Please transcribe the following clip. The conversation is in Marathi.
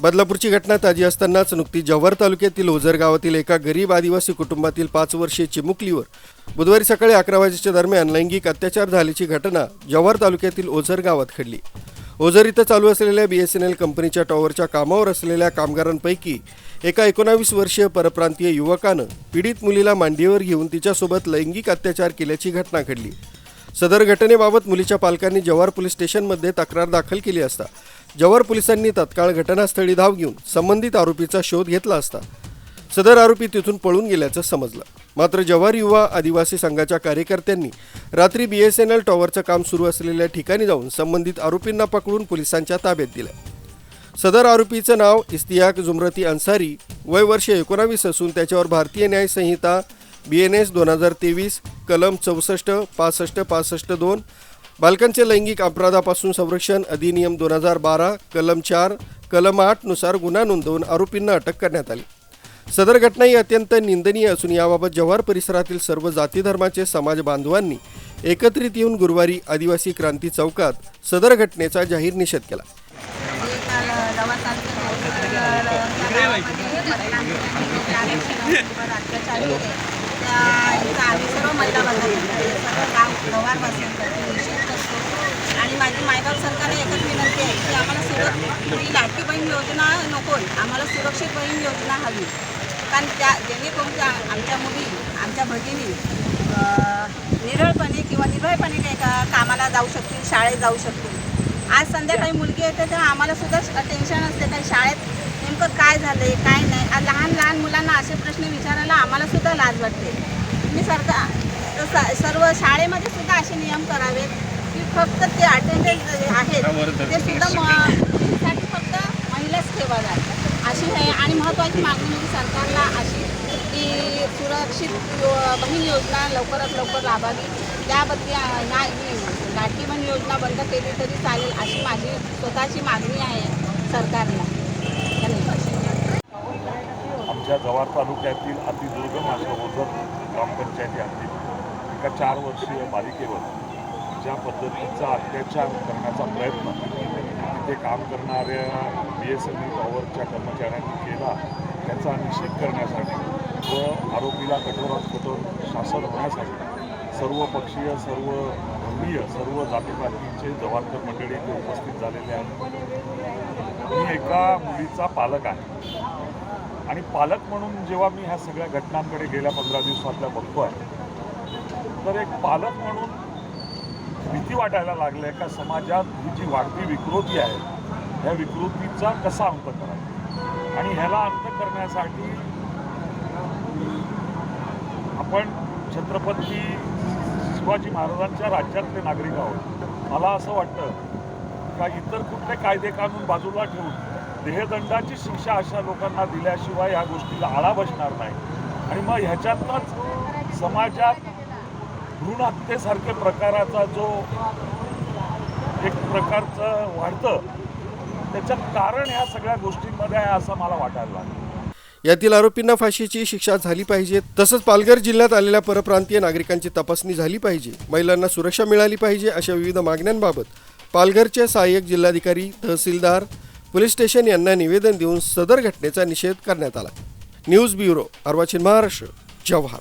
बदलापूरची घटना ताजी असतानाच नुकतीच जव्हार तालुक्यातील ओझर गावातील एका गरीब आदिवासी कुटुंबातील पाच वर्षीय चिमुकलीवर बुधवारी सकाळी अकरा वाजेच्या दरम्यान लैंगिक अत्याचार झाल्याची घटना जव्हार तालुक्यातील ओझर गावात घडली. ओझर इथं चालू असलेल्या बी एस एन एल कंपनीच्या टॉवरच्या कामावर असलेल्या कामगारांपैकी एका एकोणावीस वर्षीय परप्रांतीय युवकानं पीडित मुलीला मांडीवर घेऊन तिच्यासोबत लैंगिक अत्याचार केल्याची घटना घडली. सदर घटनेबाबत मुलीच्या पालकांनी जव्हार पोलीस स्टेशनमध्ये तक्रार दाखल केली असता जव्हार पोलिसांनी तत्काळ घटनास्थळी धाव घेऊन संबंधित आरोपीचा शोध घेतला असता सदर आरोपी तिथून पळून गेल्याचं समजलं. मात्र जव्हार युवा आदिवासी संघाच्या कार्यकर्त्यांनी रात्री बी एस एन एल टॉवरचं काम सुरू असलेल्या ठिकाणी जाऊन संबंधित आरोपींना पकडून पोलिसांच्या ताब्यात दिलं. सदर आरोपीचं नाव इस्तियाक जुमरती अन्सारी वय वर्ष एकोणावीस असून त्याच्यावर भारतीय न्याय संहिता बी एन एस दोन हजार तेवीस कलम चौसष्ट पासष्ट पासष्ट दोन बालकांचे लैंगिक अपराधापासून संरक्षण अधिनियम दोन हजार बारा कलम चार कलम आठनुसार गुन्हा नोंदवून आरोपींना अटक करण्यात आली. सदर घटना ही अत्यंत निंदनीय असून याबाबत जव्हार परिसरातील सर्व जाती धर्माचे समाज बांधवांनी एकत्रित येऊन गुरुवारी आदिवासी क्रांती चौकात सदर घटनेचा जाहीर निषेध केला. आम्ही सर्व महिला बंधू सर्व काम व्यवहार निषेध करतो आणि माझी मायबाप सरकारला एकच विनंती आहे की आम्हाला सुरक्षित ही लाटकी बहीण योजना नको आम्हाला सुरक्षित बहीण योजना हवी. कारण त्या जेणेकरून त्या आमच्या मुली आमच्या भगिनी निरळपणे किंवा निर्भयपणे काही का कामाला जाऊ शकतील शाळेत जाऊ शकतील. आज संध्याकाळी मुलगी येते तेव्हा आम्हाला सुद्धा टेन्शन असते काही शाळेत नेमकं काय झालं आहे काय नाही? आज लहान लहान मुलांना असे प्रश्न विचारायला आम्हाला सुद्धा लाज वाटते मी सरकार सर्व शाळेमध्ये सुद्धा असे नियम करावेत की फक्त ते अटेंडन्स आहेत ते सुद्धा म- साठी फक्त महिलाच ठेवाव्यात अशी आहे आणि महत्त्वाची मागणी म्हणजे सरकारला अशी की सुरक्षित बहीण योजना लवकरात लवकर राबावी त्याबद्दल ही लाटकी बहीण योजना बंद केली तरी चालेल अशी माझी स्वतःची मागणी आहे सरकारला. आमच्या जव्हार तालुक्यातील अतिदुर्गम अशा ओझर ग्रामपंचायती हद्दीत एका चार वर्षीय बालिकेवर ज्या पद्धतीचा अत्याचार करण्याचा प्रयत्न तिथे काम करणाऱ्या बी एस एन एल टॉवरच्या कर्मचाऱ्यांनी केला त्याचा निषेध करण्यासाठी व आरोपीला कठोरात कठोर शासन होण्यासाठी सर्व पक्षीय सर्व धर्मीय सर्व जातीपातीचे जवानकर मंडळी इथे उपस्थित झालेले आहेत. मी एका मुलीचा पालक आहे. आणि पालक म्हणून जेव्हा मी ह्या सगळ्या घटनांकडे गेल्या पंधरा दिवसातल्या बघतोय तर एक पालक म्हणून भीती वाटायला लागलं आहे का समाजात ही जी वाढती विकृती आहे ह्या विकृतीचा कसा अंत करायचा आणि ह्याला अंत करण्यासाठी आपण छत्रपती शिवाजी महाराजांच्या राज्यातले नागरिक आहोत. मला असं वाटतं का इतर कुठले कायदे कानून बाजूला ठेवून देहदंडाची शिक्षा अशा लोकांना दिल्याशिवाय या गोष्टीला आळा बसणार नाही. आणि मग ह्याच्यातनंच समाजात भ्रूण हत्येसारखे प्रकाराचा जो एक प्रकारचं वाढतं त्याच्यात कारण ह्या सगळ्या गोष्टींमध्ये आहे असं मला वाटायला लागलं. यातील आरोपींना फाशीची शिक्षा झाली पाहिजे तसंच पालघर जिल्ह्यात आलेल्या परप्रांतीय नागरिकांची तपासणी झाली पाहिजे महिलांना सुरक्षा मिळाली पाहिजे अशा विविध मागण्यांबाबत पालघरचे सहाय्यक जिल्हाधिकारी तहसीलदार पोलीस स्टेशन यांना निवेदन देऊन सदर घटनेचा निषेध करण्यात आला. News bureau Arvachin Maharashtra Jawhar